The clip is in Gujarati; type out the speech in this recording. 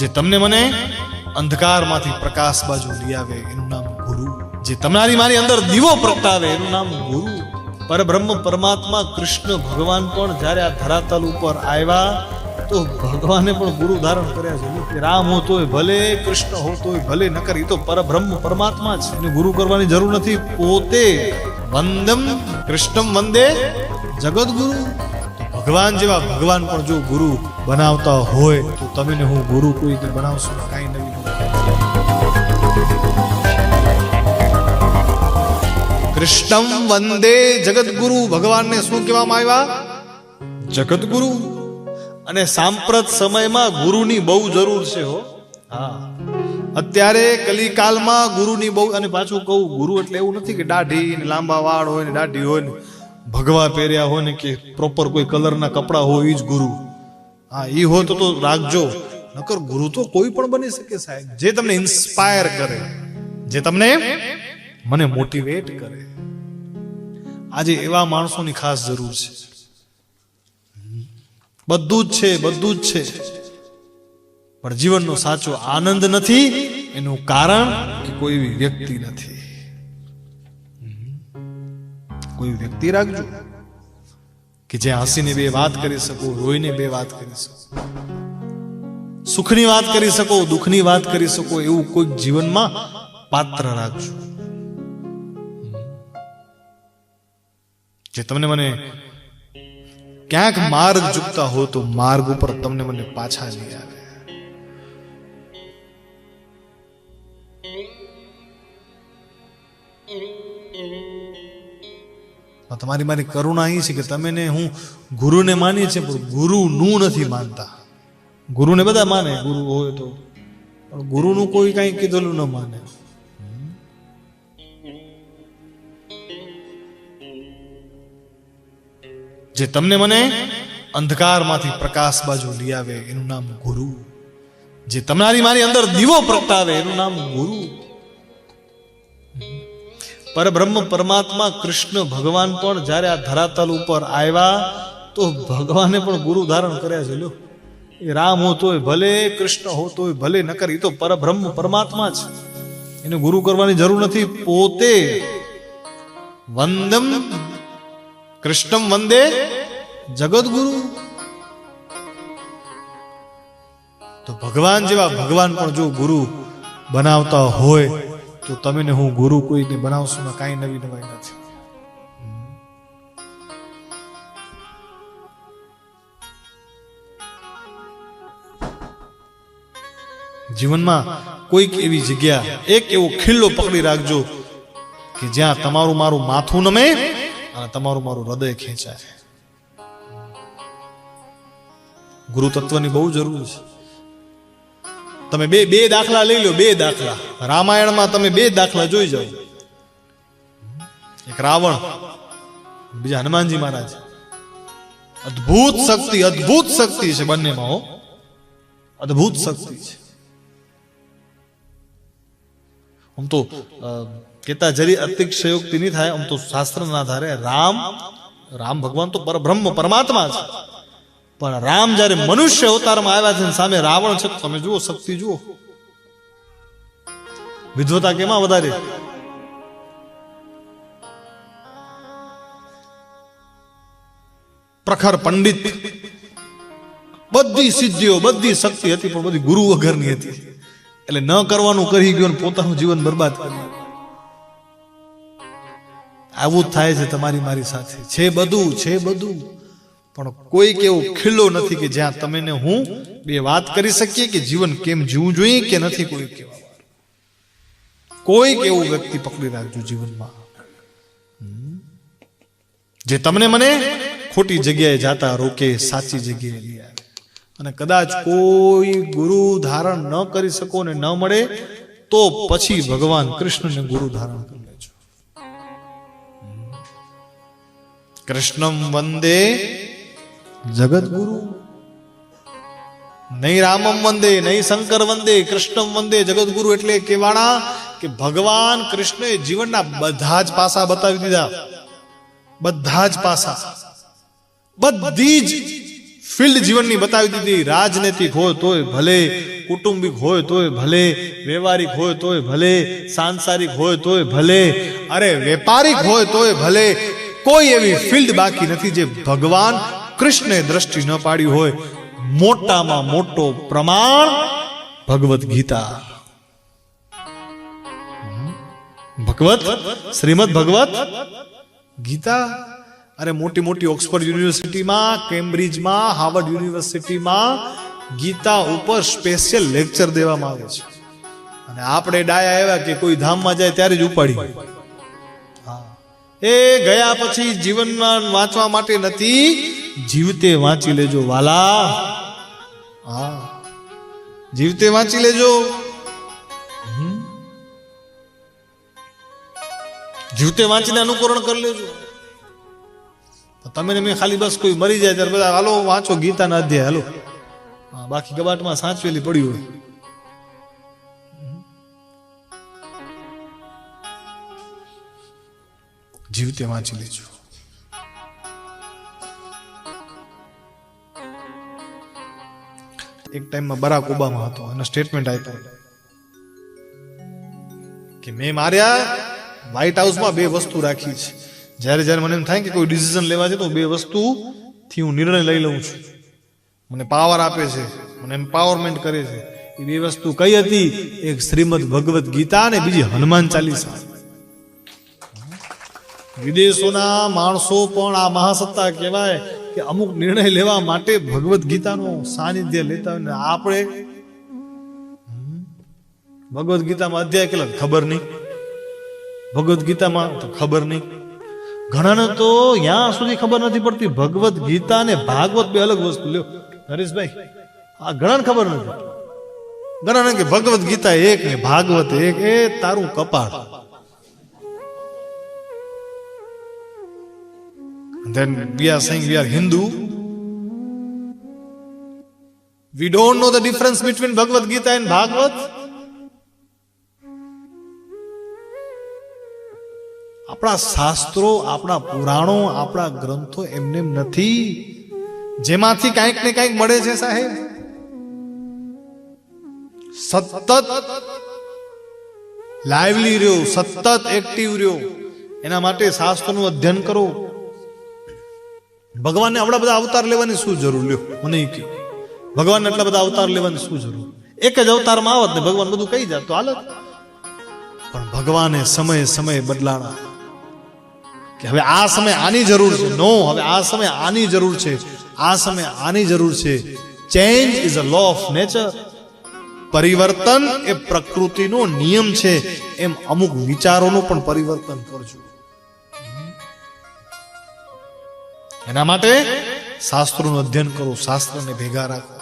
જે તમને મને અંધકારમાંથી પ્રકાશ બાજુ લઈ આવે, એનું નામ ગુરુ. જે તમારી મારી અંદર દીવો પ્રગટાવે, એનું નામ ગુરુ. પરબ્રહ્મ પરમાત્મા કૃષ્ણ ભગવાન પણ જ્યારે આ ધરાતલ ઉપર આવ્યા, તો ભગવાને પણ ગુરુ ધારણ કર્યા છે. કે રામ હોતોય ભલે, કૃષ્ણ હોતોય ભલે, નકર એ તો પરબ્રહ્મ પરમાત્મા છે. એને ગુરુ કરવાની જરૂર નથી. પોતે વંદમ કૃષ્ણમ વંદે જગદગુરુ. ભગવાન જેવા ભગવાન પણ જો ગુરુ બનાવતા હોય તો તમે હું ગુરુ કોઈને બનાવશું, કાંઈ નવી કૃષ્ણમ વંદે જગદગુરુ, ભગવાનને શું કહેવામાં આવ્યા? જગદગુરુ. અને સાંપ્રત સમયમાં ગુરુની બહુ જરૂર છે હો. હા. અત્યારે કલિકાલમાં ગુરુની બહુ, અને પાછું કહું, ગુરુ એટલે એવું નથી કે દાઢી લાંબા વાળ હોય ને દાઢી હોય ને ભગવા પહેર્યા હોય ને કે પ્રોપર કોઈ કલરના કપડા હોય એ જ ગુરુ. હા એ હોય તો તો રાખજો. નકર ગુરુ તો કોઈ પણ બની શકે સાહેબ. જે તમને ઇન્સ્પાયર કરે, જે તમને મને મોટિવેટ કરે. આજે એવા માણસોની ખાસ જરૂર છે. બધું જ છે, બધું જ છે. પણ જીવનનો સાચો આનંદ નથી, એનું કારણ કે કોઈ વ્યક્તિ નથી. કોઈ વ્યક્તિ રાખજો કે જે હસીને બે વાત કરી શકો, રોઈને બે વાત કરી શકો, સુખની વાત કરી શકો, દુઃખની વાત કરી શકો, એવું કોઈક જીવનમાં પાત્ર રાખજો. જે તમને મને ક્યાંક માર્ગ ચૂકતા હો તો માર્ગ ઉપર તમને મને પાછા લઈ આવે. પણ તમારી મારી કરુણા અહીં છે કે તમે ને હું ગુરુને માનીએ છીએ, પણ ગુરુનું નથી માનતા. ગુરુને બધા માને, ગુરુ હોય તો. પણ ગુરુનું કોઈ કાંઈ કીધેલું ન માને. જે તમને મને અંધકારમાંથી પ્રકાશ બાજુ લઈ આવે, એનું નામ ગુરુ. જે તમારી મારી અંદર દીવો પ્રગટાવે, એનું નામ ગુરુ. પરબ્રહ્મ પરમાત્મા કૃષ્ણ ભગવાન પણ જ્યારે આ ધરાતલ ઉપર આવ્યા, તો ભગવાને પણ ગુરુ ધારણ કર્યા છે લ્યો એ રામ હોતોય ભલે, કૃષ્ણ હોતોય ભલે, નકર એ તો પરબ્રહ્મ પરમાત્મા છે એને ગુરુ કરવાની જરૂર નથી. પોતે વંદમ, કૃષ્ણમ વંદે જગદગુરુ. તો ભગવાન જેવા ભગવાન પણ જો ગુરુ બનાવતા હોય તો તમે ને હું ગુરુ કોઈને બનાવશું ને કાંઈ નવી નવાઈ નથી. જીવનમાં કોઈક એવી જગ્યા, એક એવો ખીલ્લો પકડી રાખજો કે જ્યાં તમારું મારું માથું નમે અને તમારું મારું હૃદય ખેંચાય. ગુરુ તત્વની બહુ જરૂર છે. તમે બે બે દાખલા લઈ લો, બે દાખલા. રામાયણમાં તમે બે દાખલા જોઈ જાઓ. એક રાવણ, બીજા હનુમાનજી મહારાજ. અદ્ભુત શક્તિ અદ્ભુત શક્તિ છે બંનેમાં, હો. અદ્ભુત શક્તિ છે. આમ તો કેતા જરી અતિક્ષયોક્તિ નહીં થાય, આમ તો શાસ્ત્રના આધારે રામ રામ ભગવાન તો પરબ્રહ્મ, પરમાત્મા છે. પણ રામ જ્યારે મનુષ્ય અવતારમાં આવ્યા છે સામે રાવણ છે તમે જુઓ શક્તિ, જુઓ. વિધવતા કેમાં વધારે? પ્રખર પંડિત. બધી સિદ્ધિઓ, બધી શક્તિ હતી, પણ બધી ગુરુ વગરની હતી. એટલે ન કરવાનું કરી ગયો પોતાનું જીવન બરબાદ કર્યું આવું થાય છે તમારી મારી સાથે. છે બધું છે બધું. પણ કોઈ એવો ખીલ્લો નથી કે જ્યાં તમે ને હું બે વાત કરી શકીએ કે જીવન કેમ જીવવું જોઈએ કે નથી કોઈ કેવા કોઈક એવું વ્યક્તિ પકડી રાખજો જીવનમાં. જે તમને મને ખોટી જગ્યાએ જાતા રોકે, સાચી જગ્યાએ લઈ અને કદાચ કોઈ ગુરુ ધારણ ન કરી શકો ને ન મળે, તો પછી ભગવાન કૃષ્ણને ગુરુ ધારણ કરી લેજો. કૃષ્ણમ વંદે જગદગુરુ. નહીં રામમ વંદે, નહીં શંકર વંદે, કૃષ્ણમ વંદે, જગદગુરુ એટલે કેવાણા કે ભગવાન કૃષ્ણએ જીવનના બધા જ પાસા બતાવી દીધા. બધા જ પાસા. બધી જ ફિલ્ડ જીવનની બતાવી દીધી. રાજનૈતિક હોય તોય ભલે, કુટુંબિક હોય તોય ભલે, વ્યવહારિક હોય તોય ભલે, સાંસારિક હોય તોય ભલે, અરે વેપારિક હોય તોય ભલે, કોઈ એવી ફિલ્ડ બાકી નથી જે ભગવાન કૃષ્ણે દ્રષ્ટિ ન પાડી હોય, મોટામાં મોટો પ્રમાણ ભગવદ્ ગીતા. ભગવત શ્રીમદ ભગવત ગીતા? અરે મોટી મોટી ઓક્સફર્ડ યુનિવર્સિટીમાં, કેમ્બ્રિજમાં, હાર્વર્ડ યુનિવર્સિટીમાં ગીતા ઉપર સ્પેશિયલ લેક્ચર દેવામાં આવે છે. અને આપણે ડાયા આવ્યા કે કોઈ ધામમાં જાય ત્યારે જ ઉપાડી. એ ગયા પછી જીવનમાં વાંચવા માટે નથી જીવતે વાંચી લેજો, વાલા. હા. જીવતે વાંચી લેજો. જીવતે વાંચીને અનુકરણ કરી લેજો. તમે મેં ખાલી બસ કોઈ મરી જાય ત્યારે બધા, હાલો, વાંચો ગીતાના અધ્યાય, હાલો. બાકી કબાટમાં સાચવેલી પડી હોય. જીવતે વાંચી લેજો. એક ટાઈમમાં બરાક ઓબામા હતો અને સ્ટેટમેન્ટ આપ્યો. કે મેં માર્યા વ્હાઇટ હાઉસમાં બે વસ્તુ રાખી છે. જ્યારે જ્યારે મને એમ થાય કે કોઈ ડિસિઝન લેવા છે તો બે વસ્તુથી હું નિર્ણય લઈ લઉં છું. મને પાવર આપે છે, મને એમ્પાવરમેન્ટ કરે છે. એ બે વસ્તુ કઈ હતી? એક શ્રીમદ ભગવદ્ ગીતા અને બીજી હનુમાન ચાલીસા. વિદેશોના માણસો પણ આ મહાસત્તા કહેવાય. કે અમુક નિર્ણય લેવા માટે ભગવદ્ ગીતાનું સાનિધ્ય લેતા હોય ને આપણે ભગવદ્ ગીતામાં અધ્યાય કેટલા? ખબર નહીં. ભગવદ્ ગીતામાં તો ખબર નહીં. ઘણાને તો ત્યાં સુધી ખબર નથી પડતી. ભગવદ્ ગીતા ને ભાગવત બે અલગ વસ્તુ લ્યો. હરીશભાઈ આ ઘણાને ખબર નથી. ઘણાને કે ભગવદ્ ગીતા એક ને ભાગવત એક, એ તારું કપાળ. Then we are saying we are Hindu. We don't know the difference between Bhagavad Gita and Bhagavat. આપણા શાસ્ત્રો આપણા પુરાણો આપણા ગ્રંથો એમને નથી જેમાંથી કાંઈક ને કાંઈક મળે છે સાહેબ સતત લાઈવલી રહ્યો સતત એક્ટિવ રહ્યો એના માટે શાસ્ત્રનું અધ્યયન કરો ભગવાનને આવડા બધા અવતાર લેવાની શું જરૂર? લ્યો, મને કે ભગવાનને એટલા બધા અવતાર લેવાની શું જરૂર? એક જ અવતારમાં આવત ને ભગવાન બધું કહી જાત તો હાલત પણ ભગવાને સમયે સમયે બદલાણા. કે હવે આ સમય આની જરૂર છે? નો, હવે આ સમય આની જરૂર છે. આ સમય આની જરૂર છે. Change is a law of nature પરિવર્તન એ પ્રકૃતિનો નિયમ છે. એમ અમુક વિચારોનું પણ પરિવર્તન કરજો. એના માટે શાસ્ત્રોનું અધ્યયન કરો શાસ્ત્રને ભેગા રાખો.